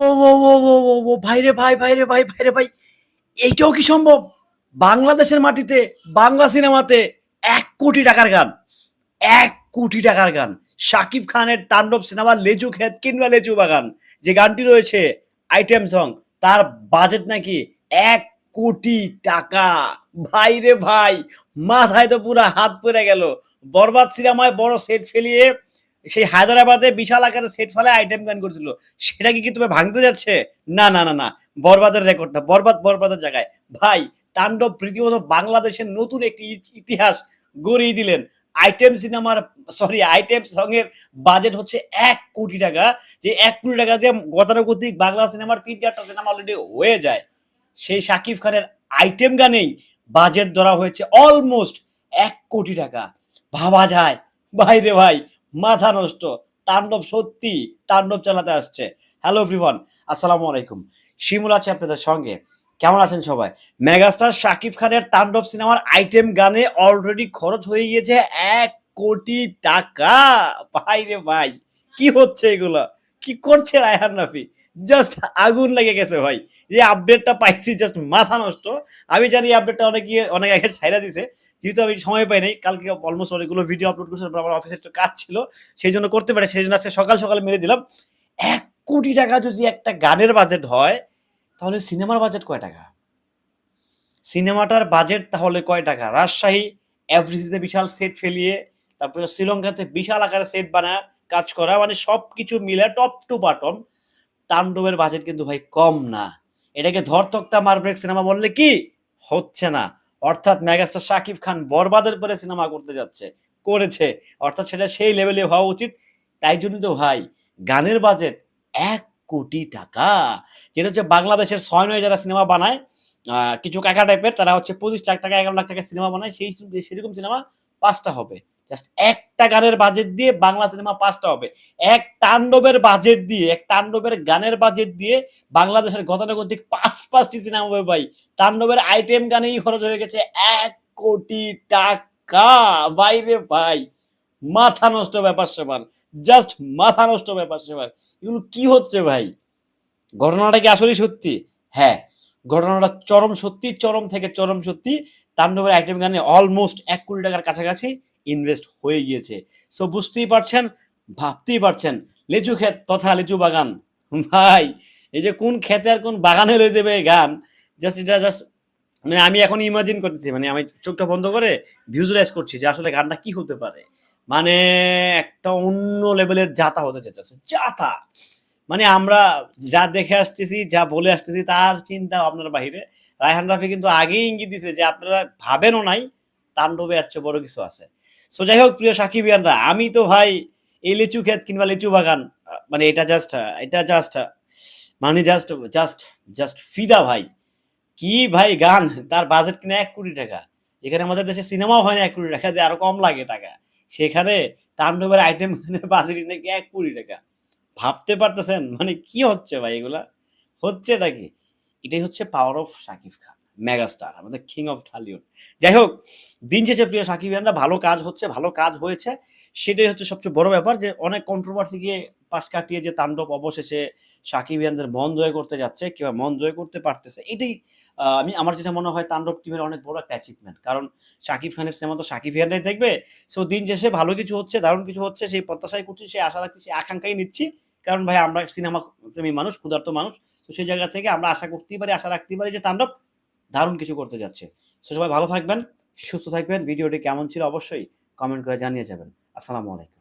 ও ও ও ও ও ও ভাই রে ভাই ভাই রে ভাই ভাই রে ভাই। এইটাও কি সম্ভব? বাংলাদেশের মাটিতে, বাংলা সিনেমাতে এক কোটি টাকার গান। এক কোটি টাকার গান। শাকিব খানের তাণ্ডব সিনেমা লেজু খেত কিংবা লেজু বাগান। যে গানটি রয়েছে, আইটেম সং, তার বাজেট নাকি এক কোটি টাকা। ভাই রে ভাই, মাথায় তো পুরো হাত পড়ে গেল। বরবাদ সিনেমায় বড় সেট ফেলিয়ে সেই হায়দ্রাবাদে বিশাল আকারে সেট ফেলে আইটেম গান করছিল। সেটা কি তুমি ভাঙতে যাচ্ছে? না না না না। বরবাদের রেকর্ড না। বরবাদ, বরবাদের জায়গায়। ভাই, তাণ্ডব প্রীতিমত বাংলাদেশের নতুন একটি ইতিহাস গড়িয়ে দিলেন। আইটেম সিনেমার সরি আইটেম সং এর বাজেট হচ্ছে এক কোটি টাকা। যে এক কোটি টাকা দিয়ে গতানুগতিক বাংলা সিনেমার তিন, চারটা সিনেমা অলরেডি হয়ে যায়। সেই শাকিব খানের আইটেম গানেই বাজেট ধরা হয়েছে অলমোস্ট এক কোটি টাকা। ভাবা যায়। ভাই রে ভাই মাথা নষ্ট, তাণ্ডব সত্যি, তাণ্ডব চালাতে আসছে। হ্যালো এভরিওয়ান আসসালামু আলাইকুম। শিমুল আছে আপনাদের সঙ্গে। কেমন আছেন সবাই? মেগাস্টার শাকিব খানের তাণ্ডব সিনেমার আইটেম গানে অলরেডি খরচ হয়ে গিয়েছে এক কোটি টাকা। ভাই রে ভাই, কি হচ্ছে এগুলো? কি করছে রায়হান রাফি? জাস্ট আগুন লেগে গেছে ভাই। যে আপডেটটা পাইছি জাস্ট মাথা নষ্ট। আমি জানি আপডেটটা অনেক অনেক আগে ছাইরা দিছে। যেহেতু আমি সময় পাই নাই, কালকে অলমোস্ট অনেকগুলো ভিডিও আপলোড করছি, তারপর আমার অফিসে একটু কাজ ছিল। সেই জন্য করতে পারে সেই জন্য আজকে সকাল সকাল মেরে দিলাম। এক কোটি টাকা যদি একটা গানের বাজেট হয়, তাহলে সিনেমার বাজেট কয় টাকা? সিনেমাটার বাজেট তাহলে কয় টাকা? রাজশাহী এভরিজিতে বিশাল সেট ফেলিয়ে, তারপরে শ্রীলঙ্কাতে বিশাল আকারে সেট বানায় কাজ করা মানে সব কিছু মিলে টপ টু বাটম তাণ্ডবের বাজেট কিন্তু ভাই কম না। এটাকে ধরতক্তা মারব্রেক সিনেমা বললে কি? হচ্ছে না। অর্থাৎ মেগাস্টার শাকিব খান বরবাদের পরে সিনেমা করতে যাচ্ছে, করেছে। অর্থাৎ সেটা সেই লেভেলে হওয়া উচিত। তাই জন্য তো ভাই, গানের বাজেট এক কোটি টাকা। যেটা হচ্ছে বাংলাদেশের ছয় নয় যারা সিনেমা বানায় কিছু কাকা টাইপের তারা হচ্ছে পঁচিশ লাখ টাকা, এগারো লাখ টাকা সিনেমা বানায়, সেই সেরকম সিনেমা পাঁচটা হবে। জাস্ট একটা গানের বাজেট দিয়ে বাংলা সিনেমা পাঁচটা হবে। এক তাণ্ডবের বাজেট দিয়ে, এক তাণ্ডবের গানের বাজেট দিয়ে বাংলাদেশের গতানুগতিক পাঁচ পাঁচটি সিনেমা হবে ভাই। তাণ্ডবের আইটেম গানেই খরচ হয়ে গেছে এক কোটি টাকা। বাইরে ভাই, মাথা নষ্ট ব্যাপার সেবার জাস্ট মাথা নষ্ট ব্যাপার সেবার। এগুলো কি হচ্ছে ভাই? ঘটনাটা কি আসলেই সত্যি? হ্যাঁ ঘটনাটা চরম সত্যি, চরম থেকে চরম সত্যি। তাণ্ডবের আইটেম গানে অলমোস্ট এক কোটি টাকার কাছাকাছি ইনভেস্ট হয়ে গিয়েছে। সো বুঝতেই পারছেন, ভাবতেই পারছেন, লিচু ক্ষেত তথা লিচু বাগান। ভাই, এই যে কোন ক্ষেতে আর কোন বাগানে লয়ে দেবে গান? জাস্ট এটা জাস্ট মানে আমি এখন ইমাজিন করতেছি মানে আমি চোখটা বন্ধ করে ভিজুয়ালাইজ করছি যে আসলে গানটা কি হতে পারে। মানে একটা অন্য লেভেলের জাতা হতে চাইতেছে জাতা মানে আমরা যা দেখে আসতেছি, যা বলে আসতেছি, তার চিন্তা আপনার বাহিরে। রায়হান রাফি কিন্তু আগেই ইঙ্গিত দিছে যে আপনারা ভাবেনও নাই, তাণ্ডবে এর চেয়ে বড় কিছু আছে। সো যাই হোক, প্রিয় সাকিবিয়ানরা আমি তো ভাই এই লিচু ক্ষেত কিংবা লিচু বাগান মানে এটা জাস্ট এটা জাস্ট মানে জাস্ট জাস্ট জাস্ট ফিদা ভাই। কি ভাই গান? তার বাজেট কিনা এক কোটি টাকা। যেখানে আমাদের দেশে সিনেমাও হয় না এক কোটি টাকা দিয়ে আরও কম লাগে টাকা। সেখানে তাণ্ডবের আইটেম বাজেট নাকি এক কোটি টাকা? ভাবতে পারতেছেন? মানে কি হচ্ছে ভাই এগুলা? হচ্ছে নাকি এটাই হচ্ছে power of Shakib Khan. Megastar, আমাদের কিং অফ ঢালিউড যাই হোক দিন শেষে প্রিয় সাকিব সাকিবিয়ানরা, ভালো কাজ হচ্ছে, ভালো কাজ হয়েছে। সেটাই হচ্ছে সবচেয়ে বড় ব্যাপার যে, অনেক কন্ট্রোভার্সি গিয়ে পাশ কাটিয়ে যে তাণ্ডব অবশেষে সাকিব সাকিবিয়ানদের মন জয় করতে যাচ্ছে, কিংবা মন জয় করতে পারতেছে, এটাই আমি, আমার যেটা মনে হয় তাণ্ডব টিমের অনেক বড় একটা অ্যাচিভমেন্ট কারণ শাকিব খানের সিনেমা তো সাকিবিয়ানরাই দেখবে। সো দিন শেষে ভালো কিছু হচ্ছে, দারুণ কিছু হচ্ছে, সেই প্রত্যাশাই করছি, সেই আশা রাখছি, সেই আকাঙ্ক্ষাই নিচ্ছি। কারণ ভাই, আমরা সিনেমা প্রেমী মানুষ, ক্ষুধার্ত মানুষ। তো সেই জায়গা থেকে আমরা আশা করতেই পারি, আশা রাখতেই পারি যে তাণ্ডব দারুণ কিছু করতে যাচ্ছে। সো সবাই ভালো থাকবেন, সুস্থ থাকবেন। ভিডিওটি কেমন ছিল অবশ্যই কমেন্ট করে জানিয়ে যাবেন। আসসালামু আলাইকুম।